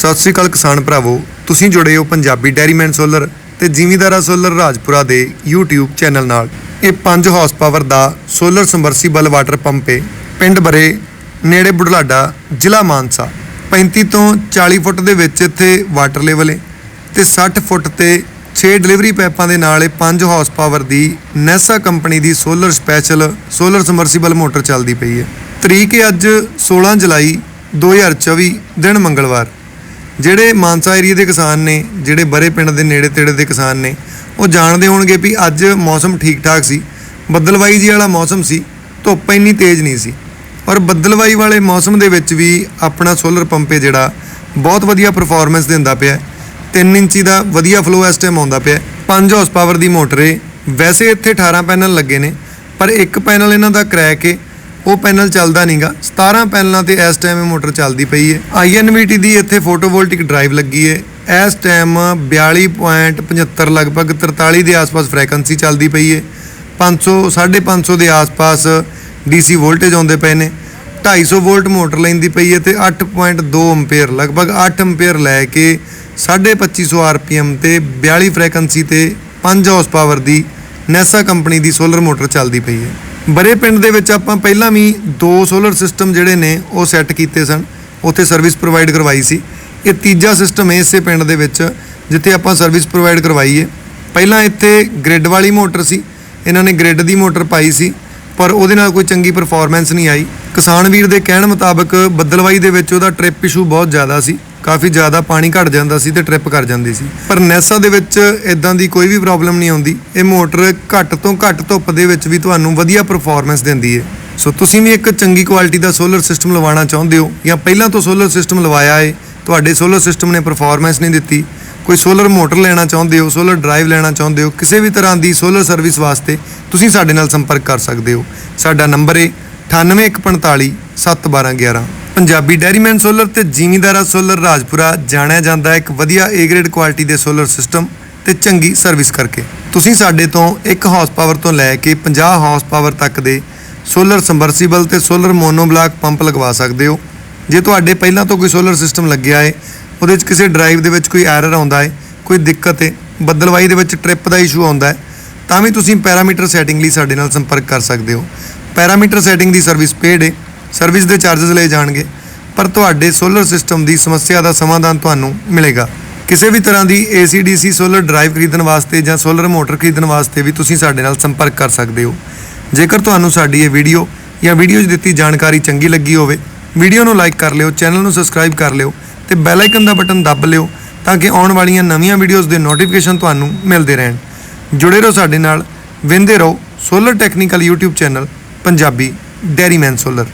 ਸਤਿ ਸ੍ਰੀ ਅਕਾਲ ਕਿਸਾਨ ਭਰਾਵੋ, ਤੁਸੀਂ ਜੁੜੇ ਹੋ ਪੰਜਾਬੀ ਡੈਰੀਮੈਨ ਸੋਲਰ ਤੇ ਜ਼ਿਮੀਦਾਰਾ ਸੋਲਰ ਰਾਜਪੁਰਾ ਦੇ YouTube ਚੈਨਲ ਨਾਲ। ਇਹ 5 ਹਾਰਸ ਪਾਵਰ ਦਾ ਸੋਲਰ ਸਮਰਸੀਬਲ ਵਾਟਰ ਪੰਪ ਹੈ ਪਿੰਡ ਬਰੇ, ਨੇੜੇ ਬੁਢਲਾਡਾ, ਜ਼ਿਲ੍ਹਾ ਮਾਨਸਾ। 35 ਤੋਂ 40 ਫੁੱਟ ਦੇ ਵਿੱਚ ਇੱਥੇ ਵਾਟਰ ਲੈਵਲ ਹੈ ਤੇ 60 ਫੁੱਟ ਤੇ 6 ਡਿਲੀਵਰੀ ਪੈਪਾਂ ਦੇ ਨਾਲ ਇਹ 5 ਹਾਰਸ ਪਾਵਰ ਦੀ ਨੈਸਾ ਕੰਪਨੀ ਦੀ solar special solar submersible motor ਚੱਲਦੀ ਪਈ ਹੈ ਤਰੀਕ ਹੈ ਅੱਜ 16 ਜੁਲਾਈ 2024 ਦਿਨ ਮੰਗਲਵਾਰ। ਜਿਹੜੇ ਮਾਨਸਾ ਏਰੀਆ ਦੇ ਕਿਸਾਨ ਨੇ, ਜਿਹੜੇ ਬਰੇ ਪਿੰਡ ਦੇ ਨੇੜੇ ਤੇੜੇ ਦੇ ਕਿਸਾਨ ਨੇ, ਉਹ ਜਾਣਦੇ ਹੋਣਗੇ ਵੀ ਅੱਜ ਮੌਸਮ ਠੀਕ ਠਾਕ ਸੀ। ਬੱਦਲਵਾਈ ਜੀ ਵਾਲਾ ਮੌਸਮ ਸੀ, ਧੁੱਪ ਇੰਨੀ ਤੇਜ਼ ਨਹੀਂ ਸੀ। ਔਰ ਬੱਦਲਵਾਈ ਵਾਲੇ ਮੌਸਮ ਦੇ ਵਿੱਚ ਵੀ ਆਪਣਾ ਸੋਲਰ ਪੰਪ ਹੈ ਜਿਹੜਾ, ਬਹੁਤ ਵਧੀਆ ਪਰਫਾਰਮੈਂਸ ਦਿੰਦਾ ਪਿਆ 3 ਇੰਚੀ ਦਾ ਵਧੀਆ ਫਲੋ ਇਸ ਟਾਈਮ ਆਉਂਦਾ ਪਿਆ 5 ਹਾਰਸ ਪਾਵਰ ਦੀ ਮੋਟਰ ਹੈ। ਵੈਸੇ ਇੱਥੇ 18 ਪੈਨਲ ਲੱਗੇ ਨੇ, ਪਰ ਇੱਕ ਪੈਨਲ ਇਹਨਾਂ ਦਾ крੈਕ ਹੈ। ਉਹ ਪੈਨਲ ਚੱਲਦਾ ਨਹੀਂਗਾ 17 ਪੈਨਲਾਂ ਤੇ ਇਸ ਟਾਈਮ ਇਹ ਮੋਟਰ ਚੱਲਦੀ ਪਈ ਹੈ INVT ਦੀ ਇੱਥੇ ਫੋਟੋਵੋਲਟਿਕ ਡਰਾਈਵ ਲੱਗੀ ਹੈ ਇਸ ਟਾਈਮ 42.75 ਲਗਭਗ 43 ਦੇ ਆਸ-ਪਾਸ ਫ੍ਰੀਕੁਐਂਸੀ ਚੱਲਦੀ ਪਈ ਹੈ 500 550 ਦੇ ਆਸ-ਪਾਸ DC ਵੋਲਟੇਜ ਆਉਂਦੇ ਪਏ ਨੇ। 250 ਵੋਲਟ ਮੋਟਰ ਲੈਂਦੀ ਪਈ ਹੈ ਤੇ 8.2 ਐਂਪੀਅਰ ਲਗਭਗ 8 ਐਂਪੀਅਰ ਲੈ ਕੇ 2500 ਆਰਪੀਐਮ ਤੇ 42 ਫ੍ਰੀਕੁਐਂਸੀ ਤੇ 5 ਹਾਰਸ ਪਾਵਰ ਦੀ ਨੈਸਾ ਕੰਪਨੀ ਦੀ ਸੋਲਰ ਮੋਟਰ ਚੱਲਦੀ ਪਈ ਹੈ ਬਰੇ ਪਿੰਡ ਦੇ ਵਿੱਚ ਆਪਾਂ ਪਹਿਲਾਂ ਵੀ ਦੋ ਸੋਲਰ ਸਿਸਟਮ ਜਿਹੜੇ ਨੇ, ਉਹ ਸੈੱਟ ਕੀਤੇ ਸਨ। ਉੱਥੇ ਸਰਵਿਸ ਪ੍ਰੋਵਾਈਡ ਕਰਵਾਈ ਸੀ। ਇਹ ਤੀਜਾ ਸਿਸਟਮ ਹੈ ਇਸੇ ਪਿੰਡ ਦੇ ਵਿੱਚ, ਜਿੱਥੇ ਆਪਾਂ ਸਰਵਿਸ ਪ੍ਰੋਵਾਈਡ ਕਰਵਾਈ ਹੈ। ਪਹਿਲਾਂ ਇੱਥੇ ਗ੍ਰਿਡ ਵਾਲੀ ਮੋਟਰ ਸੀ। ਇਹਨਾਂ ਨੇ ਗ੍ਰਿਡ ਦੀ ਮੋਟਰ ਪਾਈ ਸੀ, ਪਰ ਉਹਦੇ ਨਾਲ ਕੋਈ ਚੰਗੀ ਪਰਫਾਰਮੈਂਸ ਨਹੀਂ ਆਈ। ਕਿਸਾਨ ਵੀਰ ਦੇ ਕਹਿਣ ਮੁਤਾਬਕ ਬੱਦਲਵਾਈ ਦੇ ਵਿੱਚ ਉਹਦਾ ਟ੍ਰਿਪ ਇਸ਼ੂ ਬਹੁਤ ਜ਼ਿਆਦਾ ਸੀ। ਕਾਫੀ ਜ਼ਿਆਦਾ ਪਾਣੀ ਘਟ ਜਾਂਦਾ ਸੀ ਤੇ ਟ੍ਰਿਪ ਕਰ ਜਾਂਦੀ ਸੀ। ਪਰ ਨੈਸਾ ਦੇ ਵਿੱਚ ਇਦਾਂ ਦੀ ਕੋਈ ਵੀ ਪ੍ਰੋਬਲਮ ਨਹੀਂ ਆਉਂਦੀ। ਇਹ ਮੋਟਰ ਘੱਟ ਤੋਂ ਘੱਟ ਧੁੱਪ ਦੇ ਵਿੱਚ ਵੀ ਤੁਹਾਨੂੰ ਵਧੀਆ ਪਰਫਾਰਮੈਂਸ ਦਿੰਦੀ ਹੈ ਸੋ ਤੁਸੀਂ ਵੀ ਇੱਕ ਚੰਗੀ ਕੁਆਲਿਟੀ ਦਾ ਸੋਲਰ ਸਿਸਟਮ ਲਵਾਉਣਾ ਚਾਹੁੰਦੇ ਹੋ ਜਾਂ ਪਹਿਲਾਂ ਤੋਂ ਸੋਲਰ ਸਿਸਟਮ ਲਵਾਇਆ ਹੈ ਤੁਹਾਡੇ ਸੋਲਰ ਸਿਸਟਮ ਨੇ ਪਰਫਾਰਮੈਂਸ ਨਹੀਂ ਦਿੱਤੀ। ਕੋਈ ਸੋਲਰ ਮੋਟਰ ਲੈਣਾ ਚਾਹੁੰਦੇ ਹੋ ਸੋਲਰ ਡਰਾਈਵ ਲੈਣਾ ਚਾਹੁੰਦੇ ਹੋ, ਕਿਸੇ ਵੀ ਤਰ੍ਹਾਂ ਦੀ ਸੋਲਰ ਸਰਵਿਸ ਵਾਸਤੇ ਤੁਸੀਂ ਸਾਡੇ ਨਾਲ ਸੰਪਰਕ ਕਰ ਸਕਦੇ ਹੋ। ਸਾਡਾ ਨੰਬਰ ਹੈ 9845 71211 ਪੰਜਾਬੀ ਡੈਰੀਮੈਨ ਸੋਲਰ ਤੇ ਜ਼ਿਮੀਦਾਰਾ ਸੋਲਰ ਰਾਜਪੁਰਾ ਜਾਣਿਆ ਜਾਂਦਾ ਹੈ ਇੱਕ ਵਧੀਆ A ਗ੍ਰੇਡ ਕੁਆਲਿਟੀ ਦੇ ਸੋਲਰ ਸਿਸਟਮ ਤੇ ਚੰਗੀ ਸਰਵਿਸ ਕਰਕੇ। ਤੁਸੀਂ ਸਾਡੇ ਤੋਂ 1 ਹਾਰਸ ਪਾਵਰ ਤੋਂ ਲੈ ਕੇ 50 ਹਾਰਸ ਪਾਵਰ ਤੱਕ ਦੇ ਸੋਲਰ ਸਮਰਸੀਬਲ ਤੇ ਸੋਲਰ ਮੋਨੋਬਲਾਕ ਪੰਪ ਲਗਵਾ ਸਕਦੇ ਹੋ। ਜੇ ਤੁਹਾਡੇ ਪਹਿਲਾਂ ਤੋਂ ਕੋਈ ਸੋਲਰ ਸਿਸਟਮ ਲੱਗਿਆ ਹੈ, ਉਹਦੇ ਵਿੱਚ ਕਿਸੇ ਡਰਾਈਵ ਦੇ ਵਿੱਚ ਕੋਈ ਐਰਰ ਆਉਂਦਾ ਹੈ, ਕੋਈ ਦਿੱਕਤ ਹੈ, ਬੱਦਲਵਾਈ ਦੇ ਵਿੱਚ ਟ੍ਰਿਪ ਦਾ ਇਸ਼ੂ ਆਉਂਦਾ ਹੈ, ਤਾਂ ਵੀ ਤੁਸੀਂ ਪੈਰਾਮੀਟਰ ਸੈਟਿੰਗ ਲਈ ਸਾਡੇ ਨਾਲ ਸੰਪਰਕ ਕਰ ਸਕਦੇ ਹੋ। ਪੈਰਾਮੀਟਰ ਸੈਟਿੰਗ ਦੀ ਸਰਵਿਸ ਪੇਡ ਹੈ। ਸਰਵਿਸ ਦੇ ਚਾਰजेस ਲਏ ਜਾਣਗੇ। ਪਰ ਤੁਹਾਡੇ ਸੋਲਰ ਸਿਸਟਮ ਦੀ ਸਮੱਸਿਆ ਦਾ ਸਮਾਧਾਨ ਤੁਹਾਨੂੰ ਮਿਲੇਗਾ। ਕਿਸੇ ਵੀ ਤਰ੍ਹਾਂ ਦੀ AC/DC ਸੋਲਰ ਡਰਾਈਵ ਖਰੀਦਣ ਵਾਸਤੇ ਜਾਂ ਸੋਲਰ ਮੋਟਰ ਖਰੀਦਣ ਵਾਸਤੇ ਵੀ ਤੁਸੀਂ ਸਾਡੇ ਨਾਲ ਸੰਪਰਕ ਕਰ ਸਕਦੇ ਹੋ। ਜੇਕਰ ਤੁਹਾਨੂੰ ਸਾਡੀ ਇਹ ਵੀਡੀਓ ਜਾਂ ਵੀਡੀਓ 'ਚ ਦਿੱਤੀ ਜਾਣਕਾਰੀ ਚੰਗੀ ਲੱਗੀ ਹੋਵੇ ਵੀਡੀਓ ਨੂੰ ਲਾਈਕ ਕਰ ਲਿਓ ਚੈਨਲ ਨੂੰ ਸਬਸਕ੍ਰਾਈਬ ਕਰ ਲਿਓ ਤੇ ਬੈਲ ਆਈਕਨ ਦਾ ਬਟਨ ਦੱਬ ਲਿਓ ਤਾਂ ਕਿ ਆਉਣ ਵਾਲੀਆਂ ਨਵੀਆਂ ਵੀਡੀਓਜ਼ ਦੇ ਨੋਟੀਫਿਕੇਸ਼ਨ ਤੁਹਾਨੂੰ ਮਿਲਦੇ ਰਹਿਣ। ਜੁੜੇ ਰਹੋ ਸਾਡੇ ਨਾਲ, ਵਿੰਦੇ ਰਹੋ solar technical YouTube channel Punjabi dairyman solar